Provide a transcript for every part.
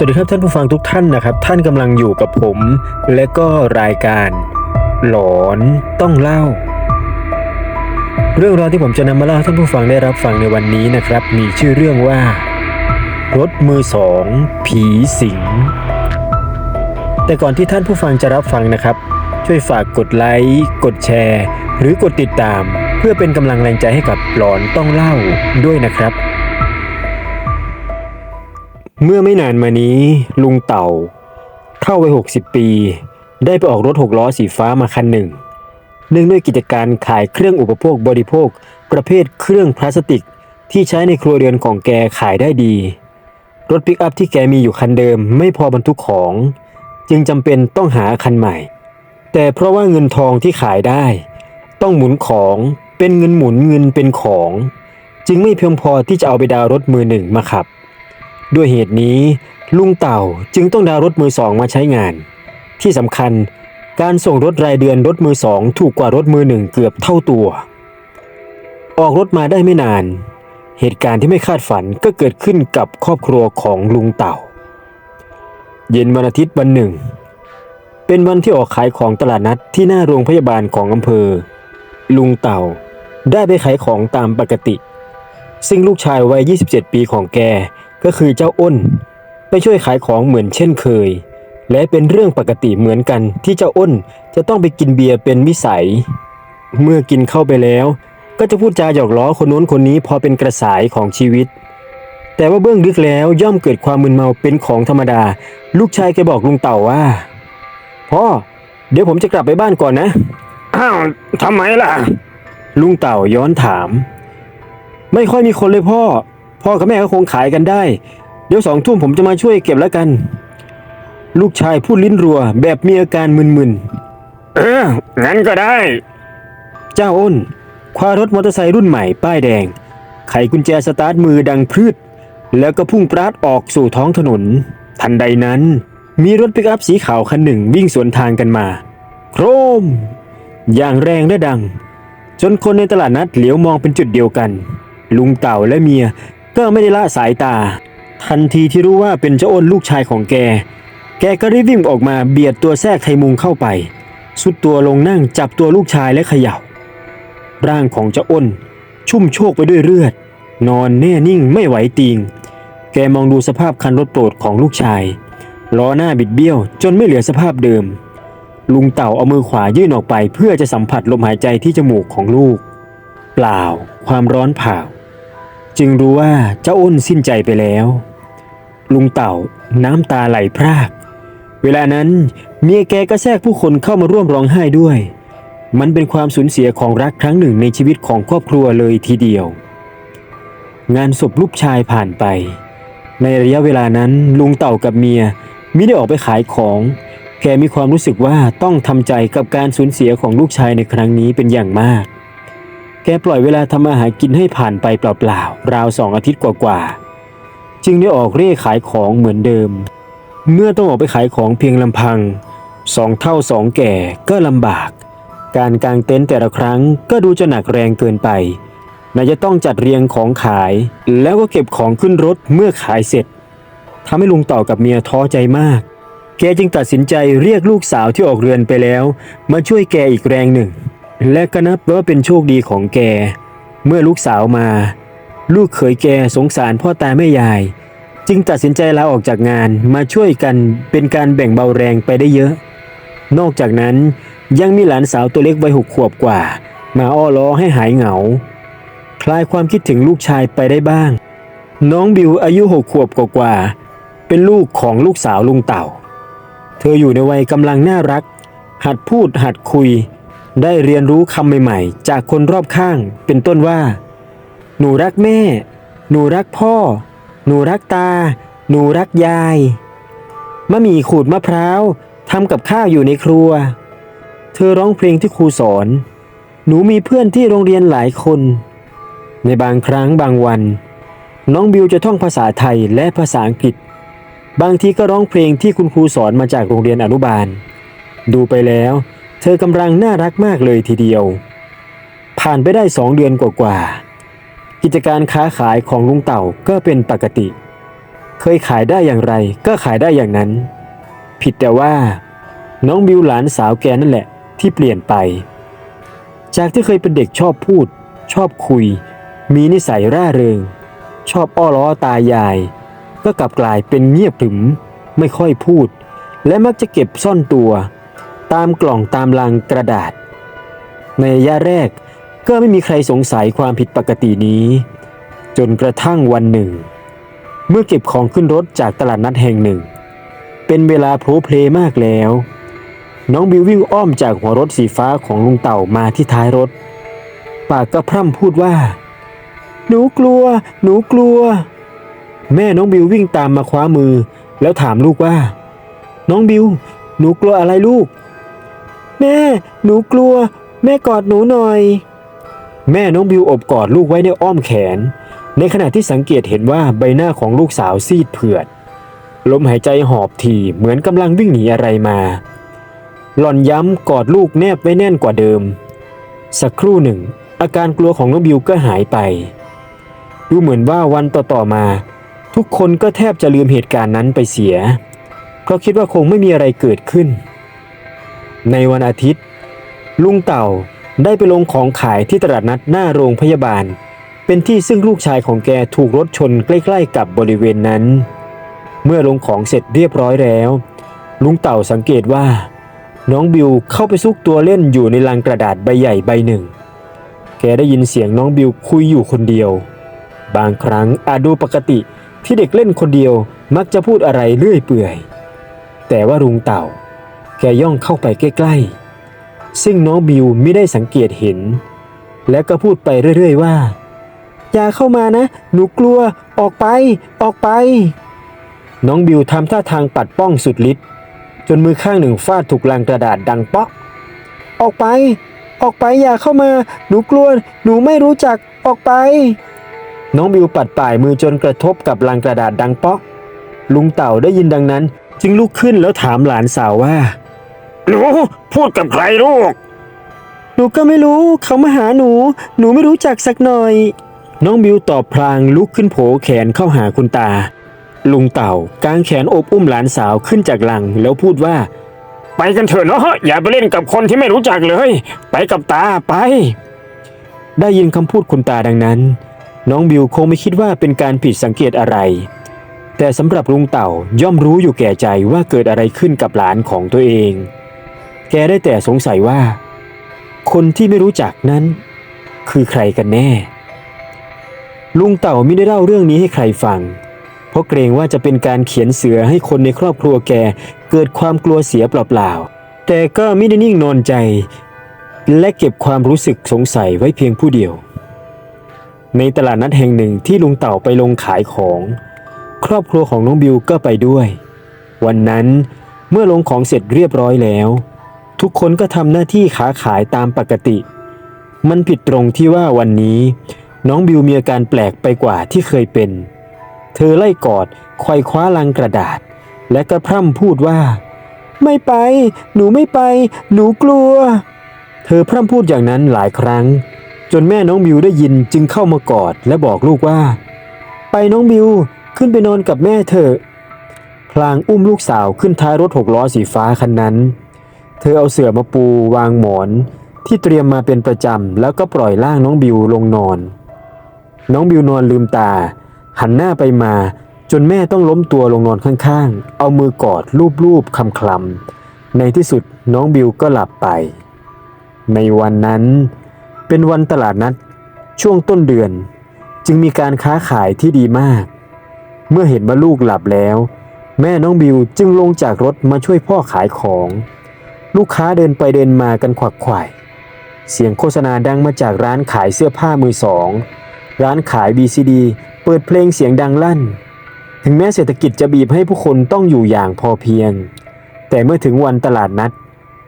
สวัสดีครับท่านผู้ฟังทุกท่านนะครับ ท่านกำลังอยู่กับผม และก็รายการ หลอนต้องเล่า เรื่องราวที่ผมจะนำมาเล่าท่านผู้ฟังได้รับฟังในวันนี้นะครับ มีชื่อเรื่องว่า รถมือสองผีสิง แต่ก่อนที่ท่านผู้ฟังจะรับฟังนะครับ ช่วยฝากกดไลค์กดแชร์ หรือกดติดตาม เพื่อเป็นกำลังแรงใจให้กับหลอนต้องเล่าด้วยนะครับ เมื่อไม่นานมานี้ ลุงเต่า เท่าวัย60 ปี ได้ไปออกรถหกล้อสีฟ้ามาคันหนึ่ง เนื่องด้วยกิจการขายเครื่องอุปโภคบริโภค ประเภทเครื่องพลาสติกที่ใช้ในครัวเรือนของแกขายได้ดี รถปิกอัพที่แกมีอยู่คันเดิมไม่พอบรรทุกของ จึงจำเป็นต้องหาคันใหม่ แต่เพราะว่าเงินทองที่ขายได้ ต้องหมุนของเป็นเงินหมุนเงินเป็นของ จึงไม่เพียงพอที่จะเอาไปดาวรถมือหนึ่งมาขับ ด้วยเหตุนี้ ลุงเต่าจึงต้องดาวรถมือสองมาใช้งาน ที่สำคัญการส่งรถรายเดือนรถมือสองถูกกว่ารถมือหนึ่งเกือบเท่าตัว ออกรถมาได้ไม่นาน เหตุการณ์ที่ไม่คาดฝันก็เกิดขึ้นกับครอบครัวของลุงเต่า เย็นวันอาทิตย์วันหนึ่ง เป็นวันที่ออกขายของตลาดนัดที่หน้าโรงพยาบาลของอำเภอ ลุงเต่าได้ไปขายของตามปกติ ซึ่งลูกชายวัย 27 ปีของแก ก็คือเจ้าอ้น ไปช่วยขายของเหมือนเช่นเคย และเป็นเรื่องปกติเหมือนกันที่เจ้าอ้นจะต้องไปกินเบียร์เป็นวิสัย เมื่อกินเข้าไปแล้ว ก็จะพูดจาหยอกล้อคนโน้นคนนี้พอเป็นกระสายของชีวิต แต่ว่าเบื้องลึกแล้วย่อมเกิดความมึนเมาเป็นของธรรมดา ลูกชายแกบอกลุงเต่าว่าพ่อเดี๋ยวผมจะกลับไปบ้านก่อนนะอ้าวทำไมล่ะ ลุงเต่าย้อนถาม ไม่ค่อยมีคนเลยพ่อ พ่อกับแม่ก็คงขายกันได้ เดี๋ยวสองทุ่มผมจะมาช่วยเก็บแล้วกัน ลูกชายพูดลิ้นรัว แบบมีอาการมึนเออ งั้นก็ได้ๆเจ้าอ้น คว้ารถมอเตอร์ไซค์รุ่นใหม่ป้ายแดง ไขกุญแจสตาร์ทมือดังพืดแล้วก็พุ่งปราดออกสู่ท้องถนน ทันใดนั้น มีรถปิกอัพสีขาวคันหนึ่งวิ่งสวนทางกันมา โครม อย่างแรงและดัง จนคนในตลาดนัดเหลียวมองเป็นจุดเดียวกัน ลุงเต่าและเมีย ก็ไม่ได้ละสายตา ทันทีที่รู้ว่าเป็นเจ้าอ้นลูกชายของแก แกก็รีบวิ่งออกมาเบียดตัวแทรกไทมุงเข้าไป สุดตัวลงนั่งจับตัวลูกชายและเขย่า ร่างของเจ้าอ้น ชุ่มโชกไปด้วยเลือด นอนแน่นิ่งไม่ไหวติง แกมองดูสภาพคันรถโปรดของลูกชายล้อหน้าบิดเบี้ยวจนไม่เหลือสภาพเดิม ลุงเต่าเอามือขวายื่นออกไปเพื่อจะสัมผัสลมหายใจที่จมูกของลูก เปล่า ความร้อนเผา จึงรู้ว่าเจ้าอ้นสิ้นใจไปแล้ว ลุงเต่าน้ำตาไหลพราก เวลานั้นเมียแกก็แทรกผู้คนเข้ามาร่วมร้องไห้ด้วย มันเป็นความสูญเสียของรักครั้งหนึ่งในชีวิตของครอบครัวเลยทีเดียว งานศพลูกชายผ่านไป ในระยะเวลานั้นลุงเต่ากับเมียมิได้ออกไปขายของ แกมีความรู้สึกว่าต้องทำใจกับการสูญเสียของลูกชายในครั้งนี้เป็นอย่างมาก แกปล่อยเวลาทำมาหากินให้ผ่านไปเปล่าๆ ราวสองอาทิตย์กว่าๆ จึงได้ออกเร่ขายของเหมือนเดิม เมื่อต้องออกไปขายของเพียงลำพังสองเท่าสองแก่ก็ลำบาก การกางเต็นท์แต่ละครั้งก็ดูจะหนักแรงเกินไปไหนจะต้องจัดเรียงของขาย แล้วก็เก็บของขึ้นรถเมื่อขายเสร็จทำให้ลุงต่อกับเมียท้อใจมาก แกจึงตัดสินใจเรียกลูกสาวที่ออกเรือนไปแล้ว มาช่วยแกอีกแรงหนึ่ง และก็นับว่าเป็นโชคดีของแก เมื่อลูกสาวมา ลูกเขยแกสงสารพ่อตาแม่ยาย จึงตัดสินใจลาออกจากงานมาช่วยกันเป็นการแบ่งเบาแรงไปได้เยอะ นอกจากนั้นยังมีหลานสาวตัวเล็กวัยหกขวบกว่า มาอ้อล้อให้หายเหงา คลายความคิดถึงลูกชายไปได้บ้าง น้องบิวอายุหกขวบกว่าๆเป็นลูกของลูกสาวลุงเต่า เธออยู่ในวัยกำลังน่ารัก หัดพูดหัดคุย ได้เรียนรู้คำใหม่ๆ จากคนรอบข้าง เป็นต้นว่า หนูรักแม่ หนูรักพ่อ หนูรักตา หนูรักยาย มะหมี่ขูดมะพร้าวทำกับข้าวอยู่ในครัว เธอร้องเพลงที่ครูสอน หนูมีเพื่อนที่โรงเรียนหลายคน ในบางครั้งบางวัน น้องบิวจะท่องภาษาไทยและภาษาอังกฤษ บางทีก็ร้องเพลงที่คุณครูสอนมาจากโรงเรียนอนุบาล ดูไปแล้ว เธอกำลังน่ารักมากเลยทีเดียว ผ่านไปได้สองเดือนกว่าๆ กิจการค้าขายของลุงเต่าก็เป็นปกติ เคยขายได้อย่างไรก็ขายได้อย่างนั้น ผิดแต่ว่า น้องบิวหลานสาวแกนั่นแหละ ที่เปลี่ยนไป จากที่เคยเป็นเด็กชอบพูด ชอบคุย มีนิสัยร่าเริง ชอบอ้อล้อตายาย ก็กลับกลายเป็นเงียบถึมไม่ค่อยพูด และมักจะเก็บซ่อนตัว ตามกล่องตามลังกระดาษ ในระยะแรกก็ไม่มีใครสงสัยความผิดปกตินี้ จนกระทั่งวันหนึ่ง เมื่อเก็บของขึ้นรถจากตลาดนัดแห่งหนึ่ง เป็นเวลาโพลเพลมากแล้ว น้องบิววิ่งอ้อมจากหัวรถสีฟ้าของลุงเต่ามาที่ท้ายรถ ปากก็พร่ำพูดว่า หนูกลัว หนูกลัว แม่น้องบิววิ่งตามมาคว้ามือ แล้วถามลูกว่า น้องบิว หนูกลัวอะไรลูก แม่ หนูกลัว แม่กอดหนูหน่อย แม่น้องบิวอบกอดลูกไว้ในอ้อมแขน ในขณะที่สังเกตเห็นว่าใบหน้าของลูกสาวซีดเผือด ลมหายใจหอบถี่เหมือนกำลังวิ่งหนีอะไรมา หล่อนย้ำกอดลูกแนบไว้แน่นกว่าเดิม สักครู่หนึ่ง อาการกลัวของน้องบิวก็หายไป ดูเหมือนว่าวันต่อๆมา ทุกคนก็แทบจะลืมเหตุการณ์นั้นไปเสีย เพราะคิดว่าคงไม่มีอะไรเกิดขึ้น ในวันอาทิตย์ ลุงเต่าได้ไปลงของขายที่ตลาดนัดหน้าโรงพยาบาล เป็นที่ซึ่งลูกชายของแกถูกรถชนใกล้ๆกับบริเวณนั้น เมื่อลงของเสร็จเรียบร้อยแล้ว ลุงเต่าสังเกตว่า น้องบิวเข้าไปซุกตัวเล่นอยู่ในลังกระดาษใบใหญ่ใบหนึ่ง แกได้ยินเสียงน้องบิวคุยอยู่คนเดียว บางครั้งอาจดูปกติที่เด็กเล่นคนเดียวมักจะพูดอะไรเรื่อยเปื่อย แต่ว่าลุงเต่า แกย่องเข้าไปใกล้ๆ ซึ่งน้องบิวไม่ได้สังเกตเห็น และก็พูดไปเรื่อยๆว่า อย่าเข้ามานะ หนูกลัว ออกไป ออกไป น้องบิวทำท่าทางปัดป้องสุดฤทธิ์จนมือข้างหนึ่งฟาดถูกลังกระดาษดังเปาะออกไป ออกไปอย่าเข้ามา หนูกลัว หนูไม่รู้จัก ออกไป น้องบิวปัดป่ายมือจนกระทบกับลังกระดาษดังเปาะลุงเต่าได้ยินดังนั้น จึงลุกขึ้นแล้วถามหลานสาวว่า หนูพูดกับใครลูก หนูก็ไม่รู้เขามาหาหนู หนูไม่รู้จักสักหน่อย น้องบิวตอบพลางลุกขึ้นโผแขนเข้าหาคุณตา ลุงเต่ากางแขนโอบอุ้มหลานสาวขึ้นจากหลังแล้วพูดว่า ไปกันเถอะเนาะอย่าไปเล่นกับคนที่ไม่รู้จักเลย ไปกับตาไป ได้ยินคำพูดคุณตาดังนั้น น้องบิวคงไม่คิดว่าเป็นการผิดสังเกตอะไร แต่สำหรับลุงเต่าย่อมรู้อยู่แก่ใจว่าเกิดอะไรขึ้นกับหลานของตัวเอง แกได้แต่สงสัยว่า คนที่ไม่รู้จักนั้น คือใครกันแน่ ลุงเต่าไม่ได้เล่าเรื่องนี้ให้ใครฟัง เพราะเกรงว่าจะเป็นการเขียนเสือให้คนในครอบครัวแกเกิดความกลัวเสียเปล่าๆ แต่ก็ไม่ได้นิ่งนอนใจ และเก็บความรู้สึกสงสัยไว้เพียงผู้เดียว ในตลาดนัดแห่งหนึ่งที่ลุงเต่าไปลงขายของ ครอบครัวของน้องบิวก็ไปด้วย วันนั้นเมื่อลงของเสร็จเรียบร้อยแล้ว ทุกคนก็ทำหน้าที่ค้าขายตามปกติ มันผิดตรงที่ว่าวันนี้ น้องบิวมีอาการแปลกไปกว่าที่เคยเป็น เธอไล่กอดไขว่คว้าลังกระดาษ และก็พร่ำพูดว่า ไม่ไป หนูไม่ไป หนูกลัว เธอพร่ำพูดอย่างนั้นหลายครั้ง จนแม่น้องบิวได้ยินจึงเข้ามากอดและบอกลูกว่า ไปน้องบิวขึ้นไปนอนกับแม่เถอะพลางอุ้มลูกสาวขึ้นท้ายรถหกล้อสีฟ้าคันนั้น เธอเอาเสื่อมาปูวางหมอนที่เตรียมมาเป็นประจำแล้วก็ปล่อยร่างน้องบิวลงนอน น้องบิวนอนลืมตา หันหน้าไปมาจนแม่ต้องล้มตัวลงนอนข้างๆ เอามือกอดลูบๆคำคลำๆในที่สุดน้องบิวก็หลับไป ในวันนั้น เป็นวันตลาดนัด ช่วงต้นเดือน จึงมีการค้าขายที่ดีมาก เมื่อเห็นว่าลูกหลับแล้ว แม่น้องบิวจึงลงจากรถมาช่วยพ่อขายของ ลูกค้าเดินไปเดินมากันขวักไขว่เสียงโฆษณาดังมาจากร้านขายเสื้อผ้ามือสอง ร้านขาย BCD เปิดเพลงเสียงดังลั่น ถึงแม้เศรษฐกิจจะบีบให้ผู้คนต้องอยู่อย่างพอเพียง แต่เมื่อถึงวันตลาดนัด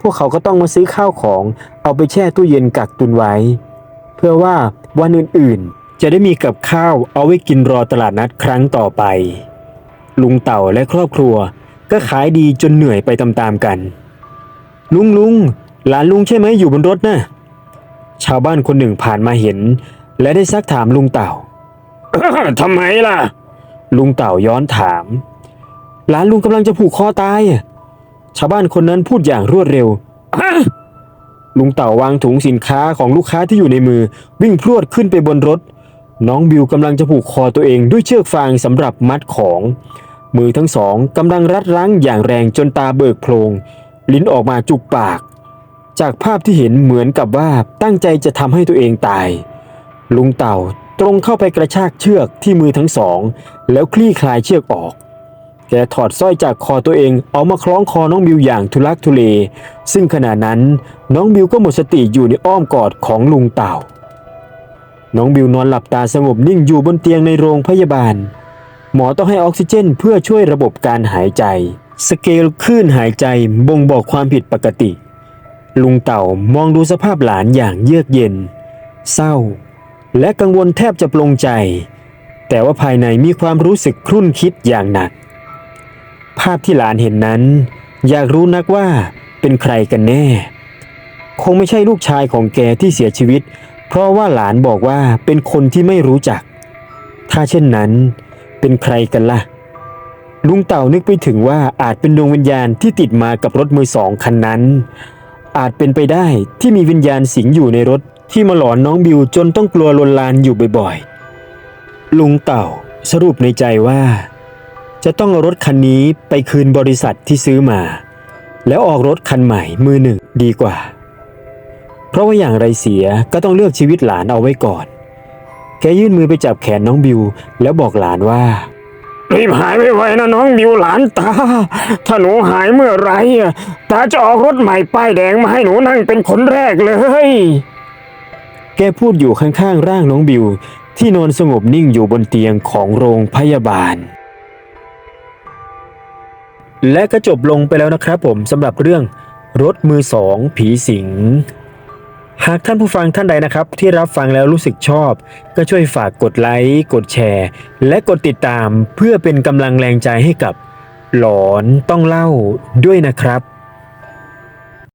พวกเขาก็ต้องมาซื้อข้าวของ เอาไปแช่ตู้เย็นกักตุนไว้ เพื่อว่าวันอื่นๆ จะได้มีกับข้าวเอาไว้กินรอตลาดนัดครั้งต่อไป ลุงเต่าและครอบครัว ก็ขายดีจนเหนื่อยไปตามๆกัน ลุงลุงหลานลุงใช่ไหมอยู่บนรถนะ่ะชาวบ้านคนหนึ่งผ่านมาเห็น และได้ซักถามลุงเต่าทำไมล่ะ ลุงเต่าย้อนถาม หลานลุงกำลังจะผูกคอตาย ชาวบ้านคนนั้นพูดอย่างรวดเร็วลุงเต่าวางถุงสินค้าของลูกค้าที่อยู่ในมือ วิ่งพรวดขึ้นไปบนรถ น้องบิวกำลังจะผูกคอตัวเองด้วยเชือกฟางสำหรับมัดของ มือทั้งสองกำลังรัดรั้งอย่างแรงจนตาเบิกโพลง ลิ้นออกมาจุกปาก จากภาพที่เห็นเหมือนกับว่าตั้งใจจะทำให้ตัวเองตาย ลุงเต่าตรงเข้าไปกระชากเชือกที่มือทั้งสอง แล้วคลี่คลายเชือกออก แกถอดสร้อยจากคอตัวเองเอามาคล้องคอน้องบิวอย่างทุลักทุเล ซึ่งขณะนั้นน้องบิวก็หมดสติอยู่ในอ้อมกอดของลุงเต่า น้องบิวนอนหลับตาสงบนิ่งอยู่บนเตียงในโรงพยาบาล หมอต้องให้ออกซิเจนเพื่อช่วยระบบการหายใจ สเกลคลื่นหายใจบ่งบอกความผิดปกติ ลุงเต่ามองดูสภาพหลานอย่างเยือกเย็น เศร้า และกังวลแทบจะปลงใจ แต่ว่าภายในมีความรู้สึกครุ่นคิดอย่างหนัก ภาพที่หลานเห็นนั้น อยากรู้นักว่าเป็นใครกันแน่ คงไม่ใช่ลูกชายของแกที่เสียชีวิต เพราะว่าหลานบอกว่าเป็นคนที่ไม่รู้จัก ถ้าเช่นนั้นเป็นใครกันล่ะ ลุงเต่านึกไปถึงว่าอาจเป็นดวงวิญญาณที่ติดมากับรถมือสองคันนั้น อาจเป็นไปได้ที่มีวิญญาณสิงอยู่ในรถที่มาหลอนน้องบิวจนต้องกลัวลวนลานอยู่บ่อยๆ ลุงเต่าสรุปในใจว่า จะต้องเอารถคันนี้ไปคืนบริษัทที่ซื้อมา แล้วออกรถคันใหม่มือหนึ่งดีกว่า เพราะว่าอย่างไรเสียก็ต้องเลือกชีวิตหลานเอาไว้ก่อน แกยื่นมือไปจับแขนน้องบิวแล้วบอกหลานว่า รีบหายไวๆนะน้องบิวหลานตา ถ้าหนูหายเมื่อไรตาจะออกรถใหม่ป้ายแดงมาให้หนูนั่งเป็นคนแรกเลย แกพูดอยู่ข้างๆร่างน้องบิว ที่นอนสงบนิ่งอยู่บนเตียงของโรงพยาบาล และก็จบลงไปแล้วนะครับผมสำหรับเรื่องรถมือสองผีสิง หากท่านผู้ฟังท่านใดนะครับ ที่รับฟังแล้วรู้สึกชอบ ก็ช่วยฝากกดไลค์กดแชร์ และกดติดตามเพื่อเป็นกำลังแรงใจให้กับ หลอนต้องเล่าด้วยนะครับ